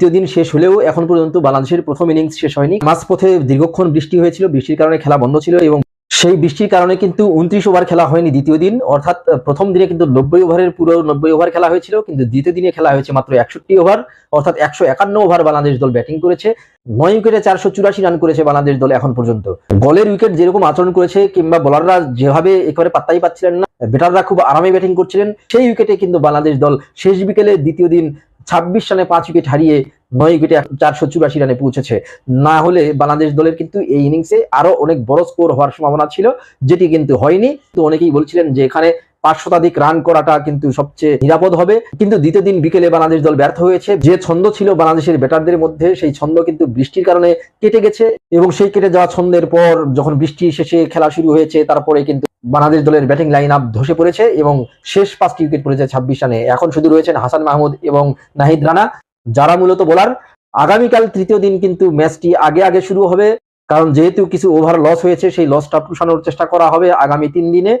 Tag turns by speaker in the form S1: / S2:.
S1: দ্বিতীয় দিন শেষ হলেও এখন পর্যন্ত বাংলাদেশের প্রথম ইনিংস শেষ হয়নি। মাঝপথে দীর্ঘক্ষণ বৃষ্টি হয়েছিল, বৃষ্টির কারণে খেলা বন্ধ ছিল এবং সেই বৃষ্টির কারণে কিন্তু উনত্রিশ ওভার খেলা হয়নি দ্বিতীয় দিন। অর্থাৎ প্রথম দিনে কিন্তু নব্বই ওভারের পুরো নব্বই ওভার খেলা হয়েছিল, কিন্তু দ্বিতীয় দিনে খেলা হয়েছে মাত্র একষট্টি ওভার। অর্থাৎ একশো একান্ন ওভার বাংলাদেশ দল ব্যাটিং করেছে। নয় উইকেটে চারশো চুরাশি রান করেছে বাংলাদেশ দল এখন পর্যন্ত। গলের উইকেট যেরকম আচরণ করেছে কিংবা বোলাররা যেভাবে একেবারে পাত্তাই পাচ্ছিলেন না, ব্যাটাররা খুব আরামে ব্যাটিং করছিলেন, সেই উইকেটে কিন্তু বাংলাদেশ দল শেষ বিকেলে দ্বিতীয় দিন ছাব্বিশ রানে পাঁচ উইকেট হারিয়ে নয় উইকেটে চারশো চুরাশি রানে পৌঁছেছে। না হলে বাংলাদেশ দলের কিন্তু এই ইনিংসে আরও অনেক বড় স্কোর হওয়ার সম্ভাবনা ছিল, যেটি কিন্তু হয়নি। তো অনেকেই বলছিলেন যে এখানে পাঁচ শতাধিক রান করাটা কিন্তু সবচেয়ে নিরাপদ হবে। কিন্তু দ্বিতীয় দিন বিকেলে বাংলাদেশ দল ব্যর্থ হয়েছে। যে ছন্দ ছিল বাংলাদেশের ব্যাটারদের মধ্যে, সেই ছন্দ কিন্তু বৃষ্টির কারণে কেটে গেছে। এবং সেই কেটে যাওয়া ছন্দের পর যখন বৃষ্টি শেষে খেলা শুরু হয়েছে, তারপরে কিন্তু বাংলাদেশ দলের ব্যাটিং লাইন আপ ধসে পড়েছে এবং শেষ পাঁচটি উইকেট পড়েছে ছাব্বিশ রানে। এখন শুধু রয়েছেন হাসান মাহমুদ এবং নাহিদ রানা, যারা মূলত বোলার আগামীকাল তৃতীয় দিন কিন্তু ম্যাচটি আগে আগে শুরু হবে, কারণ যেহেতু কিছু ওভার লস হয়েছে, সেই লসটা পুষানোর চেষ্টা করা হবে আগামী তিন দিনে।